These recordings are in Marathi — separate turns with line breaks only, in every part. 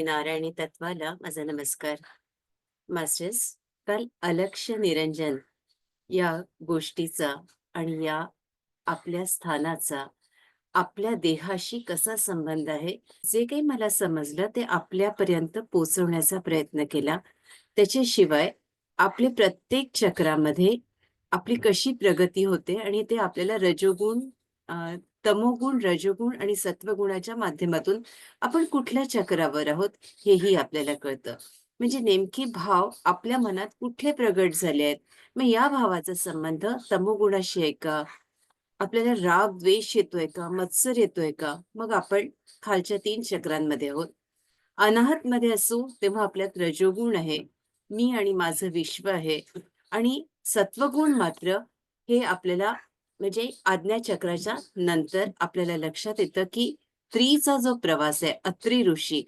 मी नारायणी तत्वाला माझा नमस्कार. मास्टर्स काल अलक्ष निरंजन या गोष्टीचा आणि या आपल्या स्थानाचा आपल्या देहाशी कसा संबंध आहे जे काही मला समजलं ते आपल्यापर्यंत पोचवण्याचा प्रयत्न केला. त्याच्याशिवाय आपले प्रत्येक चक्रामध्ये आपली कशी प्रगती होते आणि ते आपल्याला रजोगुण तमोगुण रजोगुण आणि सत्वगुणाच्या माध्यमातून आपण कुठल्या चक्रावर आहोत हेही आपल्याला कळतं. म्हणजे नेमकी भाव आपल्या मनात कुठले प्रगट झाले आहेत? मग या भावाचा संबंध तमोगुणाशी आहे का? आपल्याला राग द्वेष येतोय का? मत्सर येतोय का? मग आपण खालच्या तीन चक्रांमध्ये आहोत. अनाहत मध्ये असू तेव्हा आपल्यात रजोगुण आहे. मी आणि माझं विश्व आहे. आणि सत्वगुण मात्र हे आपल्याला म्हणजे आज्ञाचक्राच्या नंतर आपल्याला लक्षात येतं की त्रीचा जो प्रवास आहे अत्री ऋषी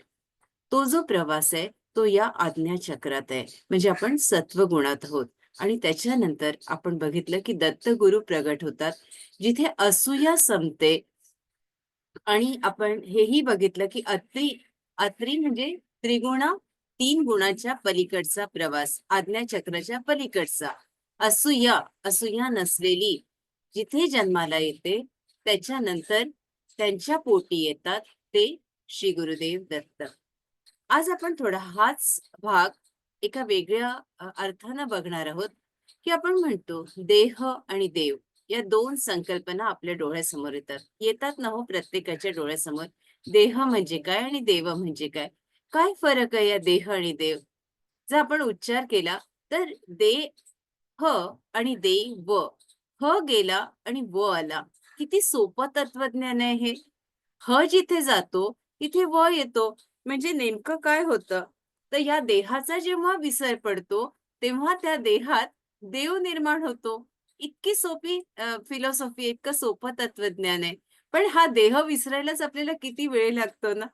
तो जो प्रवास आहे तो या आज्ञाचक्रात आहे. म्हणजे आपण सत्वगुणात आहोत. आणि त्याच्यानंतर आपण बघितलं की दत्तगुरु प्रगट होतात. जिथे असूया संपते आणि आपण हेही बघितलं की अत्री अत्री म्हणजे त्रिगुणा तीन गुणाच्या पलीकडचा प्रवास आज्ञाचक्राच्या पलीकडचा. असूया असूया नसलेली जिथे जन्माला येते त्याच्यानंतर त्यांच्या पोटी येतात ते श्री गुरुदेव दत्त. आज आपण थोडा हाच भाग एका वेगळ्या अर्थानं बघणार आहोत की आपण म्हणतो देह आणि देव या दोन संकल्पना आपल्या डोळ्यासमोर येतात. येतात ना हो प्रत्येकाच्या डोळ्यासमोर. देह म्हणजे काय आणि देव म्हणजे काय? काय फरक आहे या देह आणि देव? जर आपण उच्चार केला तर दे ह आणि दे व ह गेला आणि व आला. किती सोपं तत्वज्ञान आहे हे. ह जिथे जातो तिथे व येतो. म्हणजे नेमकं काय होतं? तर या देहाचा जेव्हा विसर पडतो तेव्हा त्या देहात देव निर्माण होतो. इतकी सोपी फिलॉसॉफी इतकं सोपं तत्वज्ञान आहे. पण हा देह विसरायलाच आपल्याला किती वेळ लागतो ना?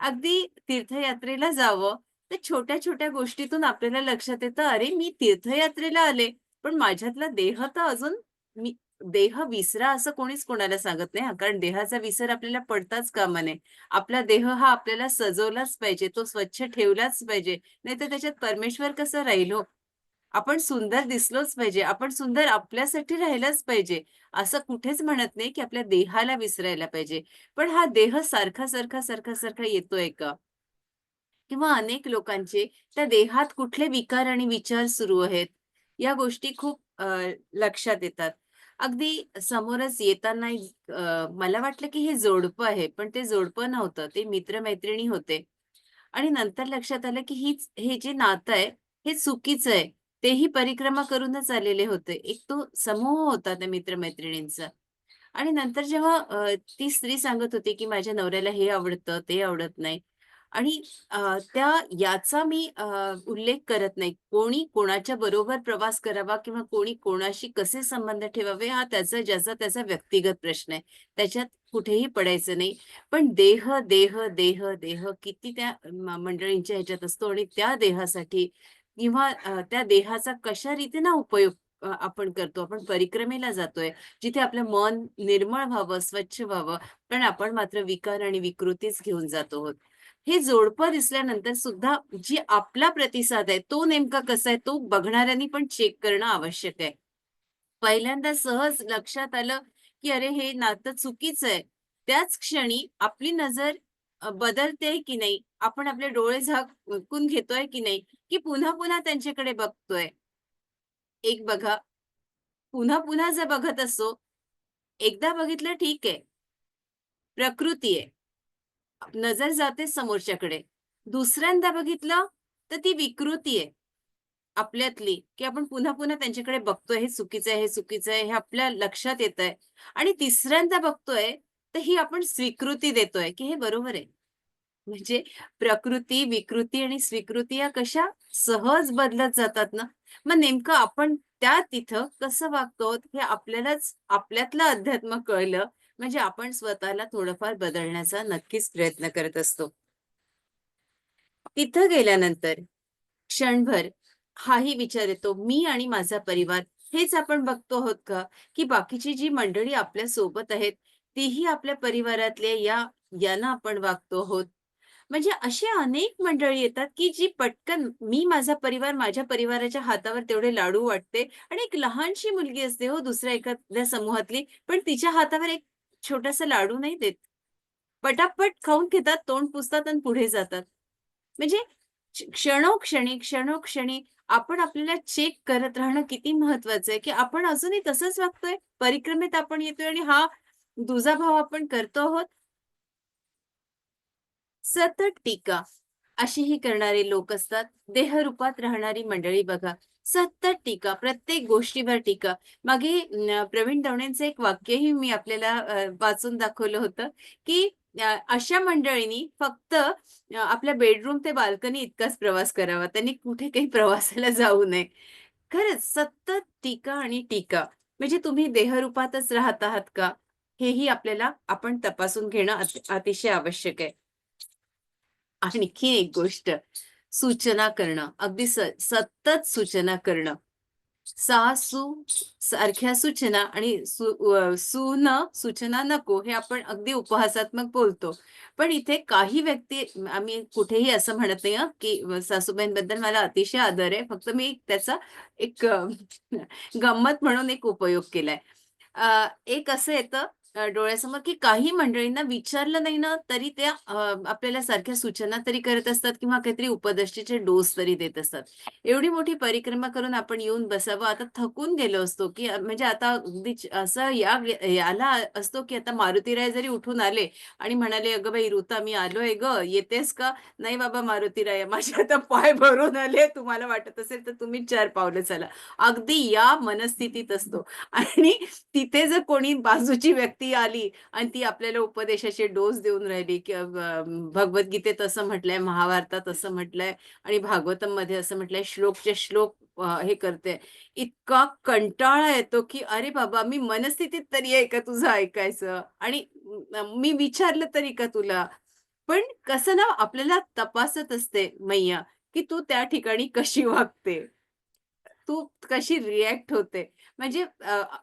अगदी तीर्थयात्रेला जावं तर छोट्या छोट्या गोष्टीतून आपल्याला लक्षात येतं अरे मी तीर्थयात्रेला आले पण माझ्यातला देह तर अजून मी देह विसरा असं कोणीच कोणाला सांगत नाही कारण देहाचा विसर आपल्याला पडताच कामा नये. आपला देह हा आपल्याला सजवलाच पाहिजे तो स्वच्छ ठेवलाच पाहिजे. नाहीतर त्याच्यात परमेश्वर कसं राहिलो हो? आपण सुंदर दिसलोच पाहिजे आपण सुंदर आपल्यासाठी राहिलाच पाहिजे. असं कुठेच म्हणत नाही की आपल्या देहाला विसरायला पाहिजे. पण हा देह सारखा सारखा सारखा सारखा येतोय का? किंवा अनेक लोकांचे त्या देहात कुठले विकार आणि विचार सुरू आहेत? या गोष्टी खूप लक्षात येतात. अगदी समोरच येताना अ, मला वाटलं की हे जोडपं आहे पण ते जोडपं नव्हतं ते मित्रमैत्रिणी होते. आणि नंतर लक्षात आलं की हीच हे जे नातं आहे हे चुकीचं आहे. तेही परिक्रमा करूनच आलेले होते. एक तो समूह होता त्या मित्रमैत्रिणींचा. आणि नंतर जेव्हा अ, ती स्त्री सांगत होती की माझ्या नवऱ्याला हे आवडतं ते आवडत नाही आणि त्या याचा मी उल्लेख करत नाही. कोणी कोणाच्या बरोबर प्रवास करावा किंवा कोणी कोणाशी कसे संबंध ठेवावे हा त्याचा ज्याचा त्याचा व्यक्तिगत प्रश्न आहे. त्याच्यात कुठेही पडायचं नाही. पण देह देह देह देह किती त्या मंडळींच्या ह्याच्यात असतो आणि त्या देहासाठी किंवा त्या देहाचा कशा रीतीने उपयोग आपण करतो आपण परिक्रमेला जातोय जिथे आपलं मन निर्मळ व्हावं स्वच्छ व्हावं पण आपण मात्र विकार आणि विकृतीच घेऊन जातो आहोत. हे जोडपं दिसल्यानंतर सुद्धा जी आपला प्रतिसाद आहे तो नेमका कसा आहे तो बघणाऱ्यांनी पण चेक करणं आवश्यक आहे. पहिल्यांदा सहज लक्षात आलं की अरे हे नातं चुकीचं आहे. त्याच क्षणी आपली नजर बदलते की नाही? आपण आपले डोळे झाकून घेतोय की नाही? की पुन्हा पुन्हा त्यांच्याकडे बघतोय? एक बघा. पुन्हा पुन्हा जर बघत असो एकदा बघितलं ठीक आहे. प्रकृती आहे. नजर जाते समोरच्याकडे. दुसऱ्यांदा बघितलं तर ती विकृती आहे. आपल्यातली की आपण पुन्हा पुन्हा त्यांच्याकडे बघतोय हे चुकीचं आहे हे चुकीचं आहे हे आपल्या लक्षात येत आहे आणि तिसऱ्यांदा बघतोय तर ही आपण स्वीकृती देतोय की हे बरोबर आहे. म्हणजे प्रकृती विकृती आणि स्वीकृती या कशा सहज बदलत जातात ना? मग नेमकं आपण त्या तिथं कसं वागतो हे आपल्यालाच आपल्यातलं अध्यात्म कळलं. म्हणजे आपण स्वतःला थोडंफार बदलण्याचा नक्कीच प्रयत्न करत असतो. तिथं गेल्यानंतर क्षणभर हाही विचार येतो मी आणि माझा परिवार हेच आपण बघतो आहोत का? की बाकीची जी मंडळी आपल्यासोबत आहेत तीही आपल्या परिवारातल्या या यांना आपण वागतो आहोत. म्हणजे अशी अनेक मंडळी येतात, की जी पटकन मी माझा परिवार, माझ्या परिवाराच्या हातावर तेवढे लाडू वाटते आणि एक लहानशी मुलगी असते हो दुसऱ्या एखाद्या समूहातली, पण तिच्या हातावर एक छोटासा लाडू नाही देत. पटापट खाऊन घेतात, तोंड पुसतात आणि पुढे जातात. म्हणजे क्षणोक्षणी, क्षणोक्षणी आपण आपल्याला चेक करत राहणं किती महत्वाचं आहे, की आपण अजूनही तसंच वागतोय. परिक्रमेत आपण येतोय आणि हा दुजा भाव आपण करतो आहोत. सतत टीका अशीही करणारे लोक असतात. देहरूपात राहणारी मंडळी बघा, सतत टीका, प्रत्येक गोष्टीवर टीका. मागे प्रवीण दवणेंचं एक वाक्यही मी आपल्याला वाचून दाखवलं होतं, की अशा मंडळींनी फक्त आपल्या बेडरूम ते बाल्कनी इतकाच प्रवास करावा. त्यांनी कुठे काही प्रवासाला जाऊ नये. खरंच सतत टीका आणि टीका. म्हणजे तुम्ही देहरूपातच राहत आहात का? हेही आपल्याला आपण तपासून घेणं अतिशय आवश्यक आहे. आणखी एक गोष्ट, सूचना करणं. अगदी सतत सूचना करणं. सासू सारख्या सूचना आणि सु अ, सून सूचना नको हे आपण अगदी उपहासात्मक बोलतो. पण इथे काही व्यक्ती आम्ही कुठेही असं म्हणत नाही की सासूबाईंबद्दल मला अतिशय आदर आहे. फक्त मी त्याचा एक गंमत म्हणून एक उपयोग केलाय. एक असं येतं डोळ्यासमोर, की काही मंडळींना विचारलं नाही ना, तरी त्या आपल्याला सारख्या सूचना तरी करत असतात किंवा काहीतरी उपदष्टीचे डोस तरी देत असतात. एवढी मोठी परिक्रमा करून आपण येऊन बसावं, आता थकून गेलो असतो, की म्हणजे आता अगदी असं या याला असतो, की आता मारुतीराय जरी उठून आले आणि म्हणाले, "अगं बाई ऋता, मी आलोय ग येतेस का?" "नाही बाबा मारुतीराय, माझे आता पाय भरून आले. तुम्हाला वाटत असेल तर तुम्ही चार पावलं चला अगदी या मनस्थितीत असतो आणि तिथे जर कोणी बाजूची व्यक्ती ती आली आणि ती आपल्याला उपदेशाचे डोस देऊन राहिली, की भगवद्गीतेत असं म्हटलंय, महाभारतात असं म्हटलंय आणि भागवतममध्ये असं म्हटलंय, श्लोकचे श्लोक हे करते. इतका कंटाळा येतो, की "अरे बाबा, मी मनस्थितीत तरी आहे का तुझं ऐकायचं? आणि मी विचारलं तरी का तुला?" पण कसं ना आपल्याला तपासत असते मैया, की तू त्या ठिकाणी कशी वागते? तू कशी रिॲक्ट होते? म्हणजे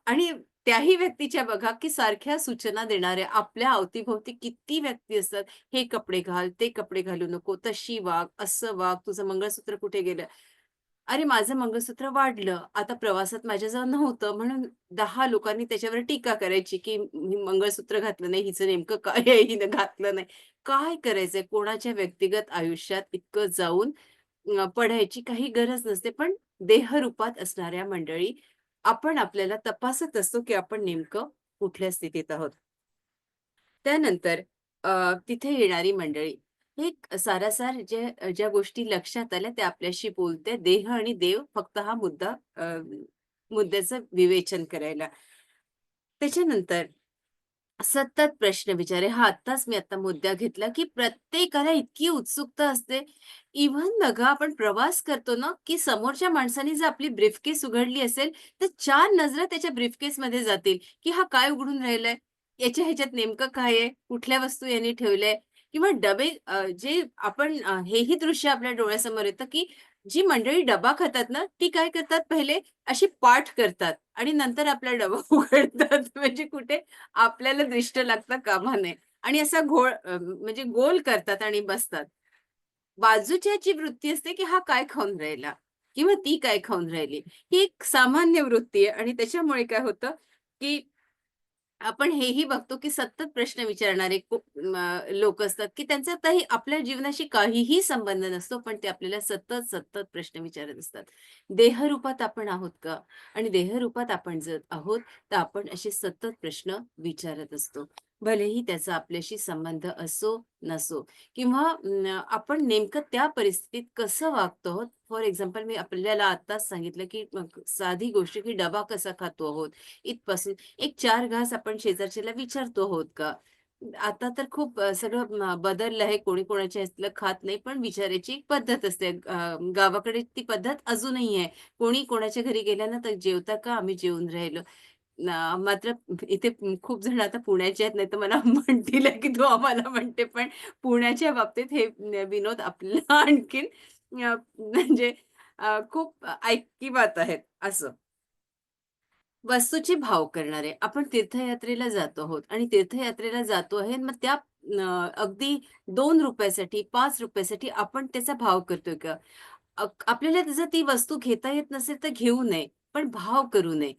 आणि त्याही व्यक्तीच्या बघा, की सारख्या सूचना देणाऱ्या आपल्या अवतीभोवती किती व्यक्ती असतात. हे कपडे घाल, ते कपडे घालू नको, तशी वाग, असं वाग, तुझं मंगळसूत्र कुठे गेलं? अरे, माझं मंगळसूत्र वाढलं. आता प्रवासात माझ्याजवळ नव्हतं म्हणून दहा लोकांनी त्याच्यावर टीका करायची, की "मी मंगळसूत्र घातलं नाही, हिचं नेमकं काय हिनं घातलं नाही." काय करायचंय? कोणाच्या व्यक्तिगत आयुष्यात इतकं जाऊन पडायची काही गरज नसते. पण देहरूपात असणाऱ्या मंडळी, आपण आपल्याला तपासत असतो, की आपण नेमकं कुठल्या स्थितीत आहोत. त्यानंतर तिथे येणारी मंडळी, हे सारासार जे ज्या गोष्टी लक्षात आल्या त्या आपल्याशी बोलते. देह आणि देव फक्त हा मुद्दा मुद्द्याचं विवेचन करायला. त्याच्यानंतर सतत प्रश्न विचारे. हा आत्ताच मी आता मुद्दा घेतला, की प्रत्येकाला इतकी उत्सुकता असते. इव्हन बघा आपण प्रवास करतो ना, की समोरच्या माणसाने जर आपली ब्रीफकेस उघडली असेल, तर चार नजरा त्याच्या ब्रीफकेस मध्ये जातील, की हा काय उघडून राहिलाय? याच्या ह्याच्यात नेमकं काय आहे? कुठल्या वस्तू याने ठेवलंय? किंवा डबे जे आपण हेही दृश्य आपल्या डोळ्यासमोर येतं, की जी मंडळी डबा खातात ना, ती काय करतात पहिले अशी पाठ करतात आणि नंतर आपला डबा उघडतात. म्हणजे कुठे आपल्याला दृष्ट लागता कामा नये आणि असा घोळ म्हणजे गोल करतात आणि बसतात. बाजूच्या जी वृत्ती असते, की हा काय खाऊन राहिला किंवा ती काय खाऊन राहिली. ही एक सामान्य वृत्ती आहे आणि त्याच्यामुळे काय होतं, की आपण हेही बघतो, की सतत प्रश्न विचारणारे खूप लोक असतात, की त्यांचा काही आपल्या जीवनाशी काहीही संबंध नसतो, पण ते आपल्याला सतत, सतत प्रश्न विचारत असतात. देहरूपात आपण आहोत का? आणि देहरूपात आपण जर आहोत, तर आपण असे सतत प्रश्न विचारत असतो. भलेही त्याचा आपल्याशी संबंध असो, नसो किंवा आपण नेमकं त्या परिस्थितीत कसं वागतो आहोत. फॉर एक्झाम्पल मी आपल्याला आत्ताच सांगितलं, की साधी गोष्ट, की डबा कसा खातो आहोत, इथपासून एक चार घास आपण शेजारच्याला विचारतो आहोत का? आता तर खूप सगळं बदललं आहे. कोणी कोणाच्या ह्यातलं खात नाही, पण विचारायची एक पद्धत असते. गावाकडे ती पद्धत अजूनही आहे. कोणी कोणाच्या घरी गेलं ना, तर "जेवता का?" "आम्ही जेवून राहिलो." ना मात्र इथे खूप जण आता पुण्याचे आहेत, नाहीतर मला म्हणतील की तू आम्हाला म्हणते. पण पुण्याच्या बाबतीत हे विनोद आपल्याला आणखीन अ, म्हणजे अ, खूप ऐकिवात आहेत असं. वस्तूचे भाव करणारे. आपण तीर्थयात्रेला जातो आहोत आणि तीर्थयात्रेला जातो आहे मग त्या अ, अगदी ₹2 साठी ₹5 रुपयासाठी आपण त्याचा भाव करतोय का? अ, आपल्याला जर ती वस्तू घेता येत नसेल तर घेऊ नये, पण भाव करू नये.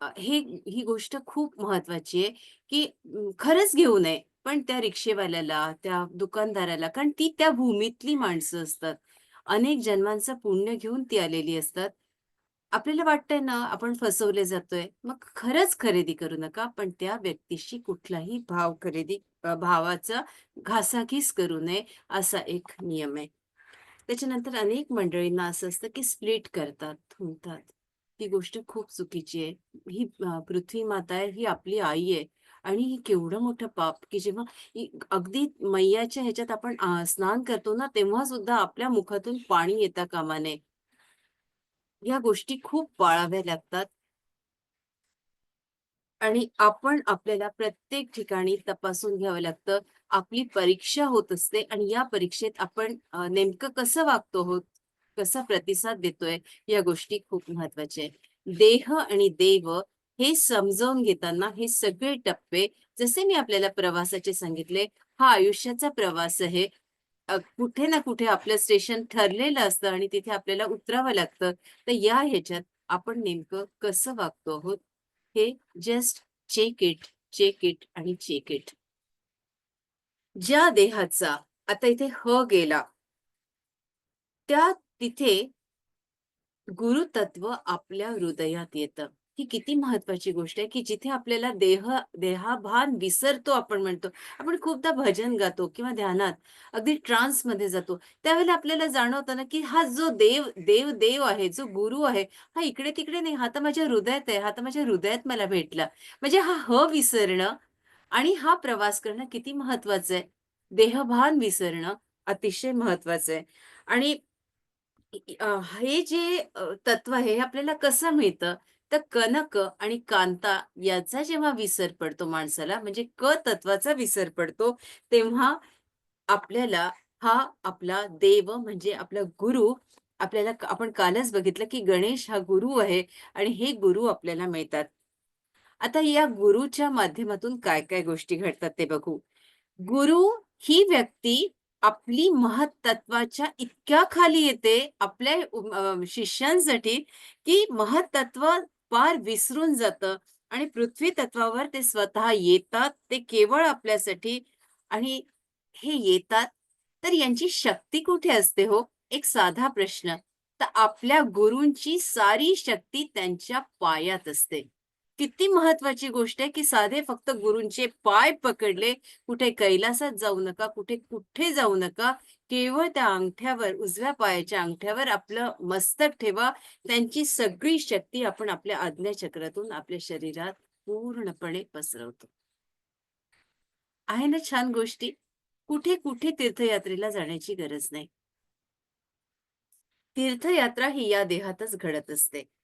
अ, हे ही गोष्ट खूप महत्वाची आहे, की अ, खरंच घेऊ नये. पण त्या रिक्षेवाल्याला, त्या दुकानदाराला कारण ती त्या भूमीतली माणसं असतात. अनेक जन्मांचं पुण्य घेऊन ती आलेली असतात. आपल्याला वाटतंय ना, आपण फसवले जातोय. मग खरंच खरेदी करू नका. पण त्या व्यक्तीशी कुठलाही भाव खरेदी अ, भावाचा घासाघीस करू नये, असा एक नियम आहे. त्याच्यानंतर अनेक मंडळींना असं असतं, की स्प्लिट करतात, थुंकतात. ती गोष्ट खूप चुकीची आहे. ही पृथ्वी माता आहे, ही आपली आई आहे आणि ही केवढं मोठं पाप, की जेव्हा अगदी मैयाच्या ह्याच्यात आपण स्नान करतो ना, तेव्हा सुद्धा आपल्या मुखातून पाणी येता कामा नये. या गोष्टी खूप पाळाव्या लागतात. आणि आपण आपल्याला प्रत्येक ठिकाणी तपासून घ्यावं लागतं. आपली परीक्षा होत असते आणि या परीक्षेत आपण अ, नेमकं कसं वागतो आहोत, कसा प्रतिसाद देतोय, या गोष्टी खूप महत्त्वाच्या देह आणि देव हे समजावून घेताना हे सगळे टप्पे जसे मी आपल्याला प्रवासाचे सांगितले, हा आयुष्याचा प्रवास आहे. कुठे ना कुठे आपलं स्टेशन ठरलेलं असतं आणि तिथे आपल्याला उतरावं लागतं. तर या ह्याच्यात आपण नेमकं कसं वागतो आहोत, हे just check it, check it आणि चेक इट. ज्या देहाचा आता इथे ह गेला त्या तिथे गुरुतत्व आपल्या हृदयात येतं. ही किती महत्वाची गोष्ट आहे, की जिथे आपल्याला देह देहाभान विसरतो आपण म्हणतो. आपण खूपदा भजन गातो किंवा ध्यानात अगदी ट्रान्समध्ये जातो. त्यावेळेला आपल्याला जाणवतं ना, की हा जो देव देव देव आहे, जो गुरु आहे, हा इकडे-तिकडे नाही, हा तर माझ्या हृदयात आहे, हा तर माझ्या हृदयात मला भेटला. म्हणजे हा ह विसरणं आणि हा प्रवास करणं किती महत्वाचं आहे. देहभान विसरणं अतिशय महत्वाचं आहे आणि अ, हे जे अ, तत्व आहे हे आपल्याला कसं मिळतं? तर कनक आणि कांता याचा जेव्हा विसर पडतो माणसाला म्हणजे क तत्वाचा विसर पडतो, तेव्हा आपल्याला हा आपला देव म्हणजे आपला गुरु आपल्याला आपण कालच बघितलं, की गणेश हा गुरु आहे आणि हे गुरु आपल्याला मिळतात. आता या गुरुच्या माध्यमातून काय-काय गोष्टी घडतात ते बघू. गुरु ही व्यक्ती आपली महत्त्वाच्या इतक्या खाली येते आपल्या शिष्यांसाठी, की महत्त्व पार विसरून जातं आणि पृथ्वी तत्वावर ते स्वतः येतात. ते केवळ आपल्यासाठी आणि हे येतात, तर यांची शक्ती कुठे असते हो? एक साधा प्रश्न. तर आपल्या गुरूंची सारी शक्ती त्यांच्या पायात असते. किती महत्त्वाची गोष्ट आहे, की साधे फक्त गुरूंचे पाय पकडले कुठे कैलासात जाऊ नका, कुठे कुठे जाऊ नका. केवळ त्या अंगठ्यावर, उजव्या पायाच्या अंगठ्यावर आपलं मस्तक ठेवा. त्यांची सगळी शक्ती आपण आपल्या आज्ञाचक्रातून आपल्या शरीरात पूर्णपणे पसरवतो. आहे ना छान गोष्टी? कुठे-कुठे तीर्थयात्रेला जाण्याची गरज नाही. तीर्थयात्रा ही या देहातच घडत असते.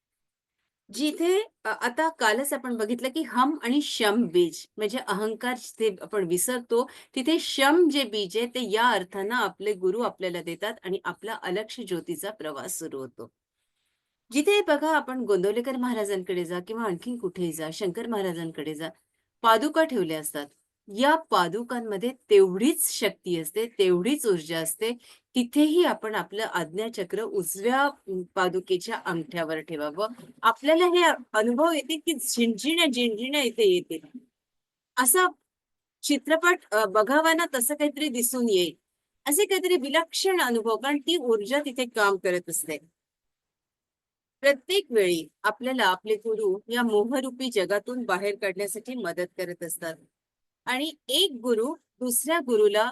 जिथे आता कालच आपण बघितलं, की हम आणि शम बीज म्हणजे अहंकार जिथे आपण विसरतो, तिथे शम जे बीज आहे, ते या अर्थानं आपले गुरु आपल्याला देतात आणि आपला अलक्ष ज्योतीचा प्रवास सुरू होतो. जिथे बघा आपण गोंदवलेकर महाराजांकडे जा किंवा आणखीन कुठेही जा, शंकर महाराजांकडे जा, पादुका ठेवल्या असतात. या पादुकांमध्ये तेवढीच शक्ती असते, तेवढीच ऊर्जा असते. तिथेही आपण आपलं आज्ञाचक्र उजव्या पादुकेच्या अंगठ्यावर ठेवावं. आपल्याला हे अनुभव येते, की झिणझिण्या, झिणझिण्या इथे येते असा चित्रपट बघावाना बघावा ना तसं काहीतरी दिसून येईल. असे काहीतरी विलक्षण अनुभव कारण ती ऊर्जा तिथे काम करत असते. प्रत्येक वेळी आपल्याला आपले गुरु या मोहरूपी जगातून बाहेर काढण्यासाठी मदत करत असतात. आणि एक गुरु दुसऱ्या गुरुला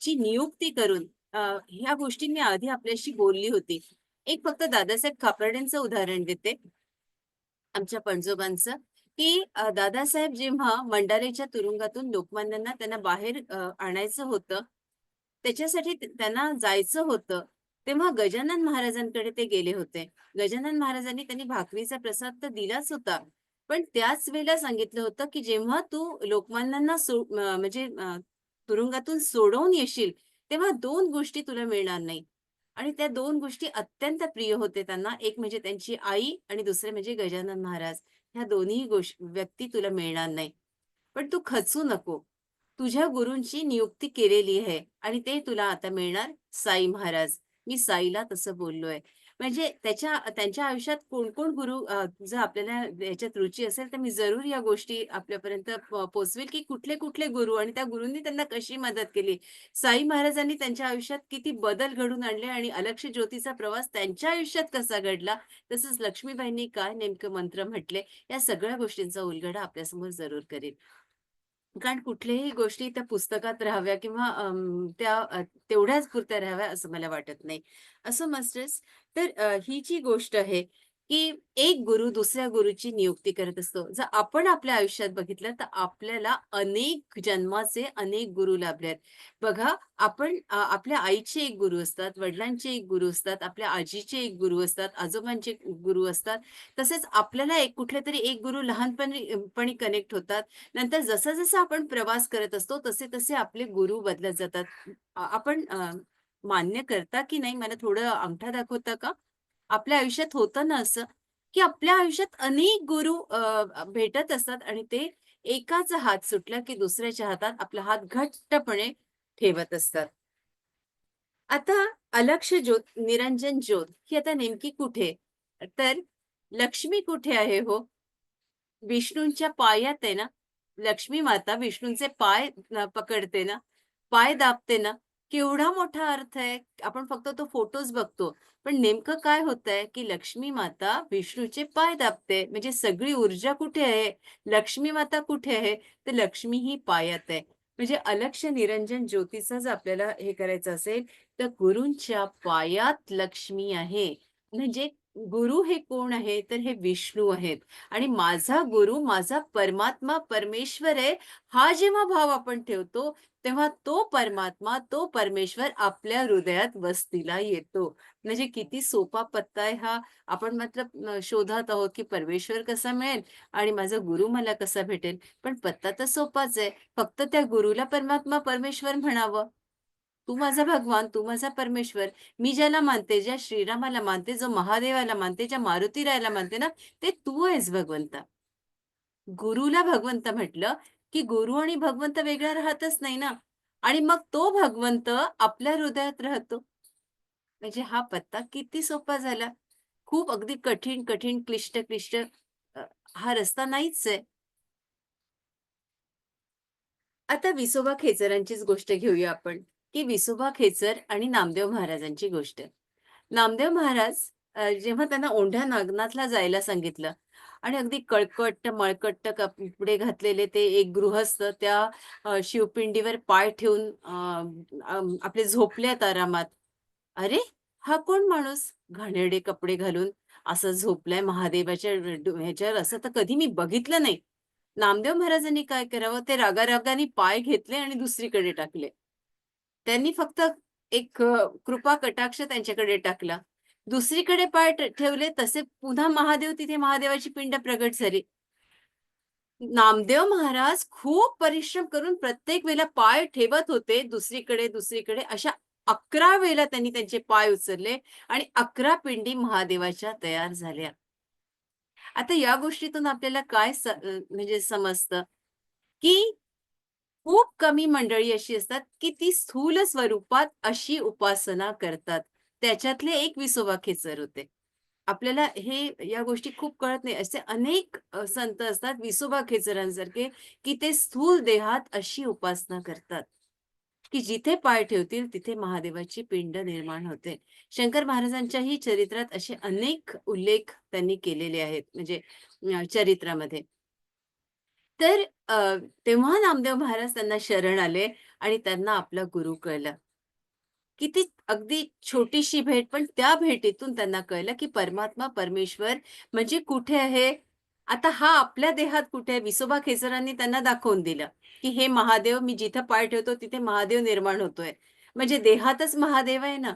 ची नियुक्ती करून ह्या गोष्टी मी आधी आपल्याशी बोलली होती. एक फक्त दादासाहेब खापर्डेंचं उदाहरण देते. आमच्या पणजोबांचं, की दादासाहेब जेव्हा मंडारेच्या तुरुंगातून लोकमान्यांना त्यांना बाहेर आणायचं होतं, त्याच्यासाठी त्यांना जायचं होतं, तेव्हा गजानन महाराजांकडे ते गेले होते. गजानन महाराजांनी त्यांनी भाकरीचा प्रसाद तर दिलाच होता. पण त्याच वेळेला सांगितलं होतं, की जेव्हा तू लोकमान्यांना म्हणजे तुरुंगातून सोडवून येशील, तेव्हा दोन गोष्टी तुला मिळणार नाही. आणि त्या दोन गोष्टी अत्यंत प्रिय होते त्यांना. एक म्हणजे त्यांची आई आणि दुसरे म्हणजे गजानन महाराज. ह्या दोन्ही गोष्टी व्यक्ती तुला मिळणार नाही. पण तू खचू नको. तुझ्या गुरूंची नियुक्ती केलेली आहे आणि ते तुला आता मिळणार साई महाराज. मी साईला तसं बोललोय. म्हणजे त्याच्या त्यांच्या आयुष्यात कोण-कोण गुरु जर आपल्याला याच्यात रुची असेल, तर मी जरूर या गोष्टी आपल्यापर्यंत पोचवेल की कुठले-कुठले गुरु आणि त्या गुरूंनी त्यांना कशी मदत केली. साई महाराजांनी त्यांच्या आयुष्यात किती बदल घडवून आणले आणि अलक्ष ज्योतीचा प्रवास त्यांच्या आयुष्यात कसा घडला, तसंच लक्ष्मीबाईंनी काय नेमकं मंत्र म्हटले, या सगळ्या गोष्टींचा उलगडा आपल्यासमोर जरूर करेल कारण कुठल्याही गोष्टी त्या पुस्तकात राहाव्या किंवा त्या तेवढ्याच पुरत्या राहाव्या असं मला वाटत नाही. असं मास्टर्स, तर ही जी गोष्ट आहे, की एक गुरु दुसऱ्या गुरुची नियुक्ती करत असतो. जर आपण आपल्या आयुष्यात बघितलं, तर आपल्याला अनेक जन्माचे अनेक गुरु लाभले आहेत. बघा, आपण आपल्या आईचे एक गुरु असतात, वडिलांचे एक गुरु असतात, आपल्या आजीचे एक गुरु असतात, आजोबांचे गुरु असतात. तसेच आपल्याला एक कुठले तरी एक गुरु लहानपणीपणी कनेक्ट होतात. नंतर जसं-जसं आपण प्रवास करत असतो, तसे-तसे आपले गुरु बदलत जातात. आपण मान्य करता की नाही, मला थोडं अंगठा दाखवता का? आपल्या आयुष्यात होतं ना असं, की आपल्या आयुष्यात अनेक गुरु भेटत असतात आणि ते एकाचा हात सुटला, की दुसऱ्याच्या हातात आपला हात घट्टपणे ठेवत असतात. आता अलक्ष ज्योत, निरंजन ज्योत ही आता नेमकी कुठे? तर लक्ष्मी कुठे आहे हो? विष्णूंच्या पायात आहे ना. लक्ष्मी माता विष्णूंचे पाय पकडते ना, पाय दाबते ना. केवढा मोठा अर्थ आहे. आपण फक्त तो फोटोच बघतो. पण नेमकं काय होतंय, की लक्ष्मी माता विष्णूचे पाय दाबते. म्हणजे सगळी ऊर्जा कुठे आहे? लक्ष्मी माता कुठे आहे? तर लक्ष्मी ही पायात आहे. म्हणजे अलक्ष निरंजन ज्योतीचा जर आपल्याला हे करायचं असेल, तर गुरूंच्या पायात लक्ष्मी आहे. म्हणजे गुरु हे कोण आहे? तर हे विष्णू आहेत. आणि माझा गुरु, माझा परमात्मा, परमेश्वर आहे, हा जेव्हा भाव आपण ठेवतो, तेव्हा तो परमात्मा, तो परमेश्वर आपल्या हृदयात वस्तीला येतो. म्हणजे किती सोपा पत्ता आहे हा. आपण मतलब शोधात आहोत, की परमेश्वर कसा मिळेल आणि माझा गुरु मला कसा भेटेल. पण पत्ता तर सोपाच आहे. फक्त त्या गुरुला परमात्मा, परमेश्वर म्हणावं. तू माझा भगवान, तू माझा परमेश्वर. मी ज्याला मानते, ज्या श्रीरामाला मानते, जो महादेवाला मानते, ज्या मारुतीरायाला मानते ना, ते तू आहेस भगवंता. गुरुला भगवंत म्हटलं, की गुरु आणि भगवंत वेगळा राहतच नाही ना. आणि मग तो भगवंत आपल्या हृदयात राहतो. म्हणजे हा पत्ता किती सोपा झाला. खूप अगदी कठीण, कठीण, क्लिष्ट, क्लिष्ट हा रस्ता नाहीच आहे. आता विसोबा खेचरांचीच गोष्ट घेऊया आपण, की विसोबा खेचर आणि नामदेव महाराजांची गोष्ट. नामदेव महाराज जेव्हा त्यांना ओंढ्या नागनाथला जायला सांगितलं आणि अगदी कळकट्ट, मळकट्ट कपडे घातलेले ते एक गृहस्थ त्या शिवपिंडीवर पाय ठेवून आपले झोपलेत आरामात. अरे! हा कोण माणूस घाणेरडे कपडे घालून असं झोपलाय महादेवाच्या ह्याच्यावर असं तर कधी मी बघितलं नाही. नामदेव महाराजांनी काय करावं, ते रागारागाने पाय घेतले आणि दुसरीकडे टाकले. त्यांनी फक्त एक कृपा कटाक्ष त्यांच्याकडे टाकला. दुसरीकडे पाय ठेवले तसे पुन्हा महादेव तिथे महादेवाची पिंड प्रगट झाली. नामदेव महाराज खूप परिश्रम करून प्रत्येक वेळेला पाय ठेवत होते दुसरीकडे, दुसरीकडे अशा 11 वेळेला त्यांनी त्यांचे पाय उचलले आणि 11 पिंडी महादेवाच्या तयार झाल्या. आता या गोष्टीतून आपल्याला काय म्हणजे समजतं, की खूप कमी मंडळी अशी असतात, की ती स्थूल स्वरूपात अशी उपासना करतात. त्याच्यातले एक विसोबा खेचर होते. आपल्याला हे या गोष्टी खूप कळत नाही. असे अनेक संत असतात विसोबा खेचरांसारखे, की ते स्थूल देहात अशी उपासना करतात, की जिथे पाय ठेवतील तिथे महादेवाची पिंड निर्माण होते. शंकर महाराजांच्याही चरित्रात असे अनेक उल्लेख त्यांनी केलेले आहेत म्हणजे चरित्रामध्ये. तर अ, तेव्हा नामदेव महाराज त्यांना शरण आले आणि त्यांना आपला गुरु कळला. किती अगदी छोटीशी भेट, पण त्या भेटीतून त्यांना कळलं, की परमात्मा, परमेश्वर म्हणजे कुठे आहे? आता हा आपल्या देहात कुठे आहे? विसोबा खेचरांनी त्यांना दाखवून दिलं, की हे महादेव मी जिथं पाय ठेवतो तिथे महादेव निर्माण होतोय. म्हणजे देहातच महादेव आहे ना.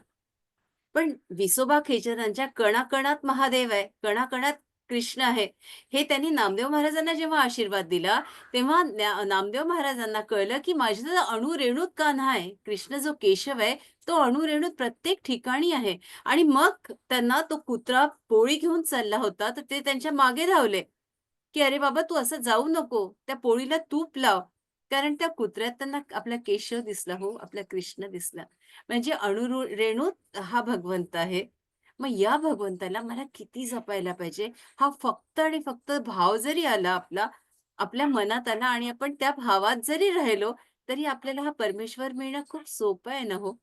पण विसोबा खेचरांच्या कणाकणात महादेव आहे, कणाकणात कृष्ण आहे. हे त्यांनी नामदेव महाराजांना जेव्हा आशीर्वाद दिला, तेव्हा नामदेव महाराजांना कळलं, की माझ्या अणुरेणूत कान्हा आहे, कृष्ण जो केशव आहे, तो अणुरेणूत प्रत्येक ठिकाणी आहे. आणि मग त्यांना तो कुत्रा पोळी घेऊन चालला होता, तर ते त्यांच्या मागे धावले. की "अरे बाबा, तू असं जाऊ नको. त्या पोळीला तूप लाव." कारण त्या कुत्र्यात त्यांना आपला केशव दिसला हो, आपला कृष्ण दिसला. म्हणजे अणुरू रेणूत हा भगवंत आहे. मग या भगवंताला मला किती जपायला पाहिजे. हा फक्त आणि फक्त भाव जरी आला आपला, आपल्या मनात आला आणि आपण त्या भावात जरी राहिलो, तरी आपल्याला हा परमेश्वर मिळणं खूप सोपं आहे ना हो.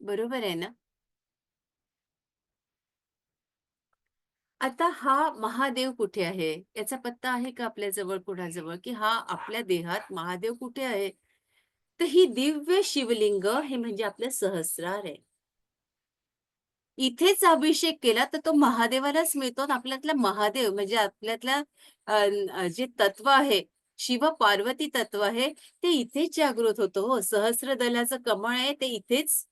बरोबर आहे ना? आता हा महादेव कुठे आहे? याचा पत्ता आहे का आपल्या जवळ की हा आपल्या देहात महादेव कुठे आहे? तर ही दिव्य शिवलिंग हे म्हणजे आपलं सहस्रार आहे. इथेच अभिषेक केला तर तो महादेवालाच मिळतो आपल्यातला महादेव म्हणजे आपल्यातल्या जे तत्व आहे, शिव-पार्वती तत्व आहे, ते इथेच जागृत होतं हो. सहस्र दलाचं कमळ आहे ते इथेच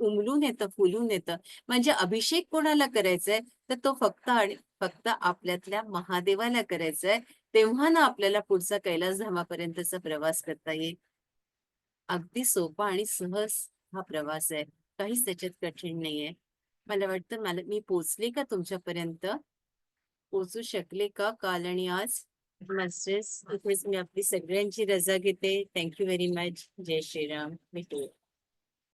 उमलून येतं, फुलून येतं. म्हणजे अभिषेक कोणाला करायचाय, तर तो फक्त आणि फक्त आपल्यातल्या महादेवाला करायचाय तेव्हा ना आपल्याला पुढचा कैलास धामापर्यंतचा प्रवास करता येईल. अगदी सोपा आणि सहज हा प्रवास आहे. काहीच त्याच्यात कठीण नाहीये. मला वाटतं मला मी पोहोचले का तुमच्यापर्यंत? पोहोचू शकले का काल आणि आज? मस्तेच. इथेच मी आपली सगळ्यांची रजा घेते. Thank you very much. जय श्रीराम. भेटूया.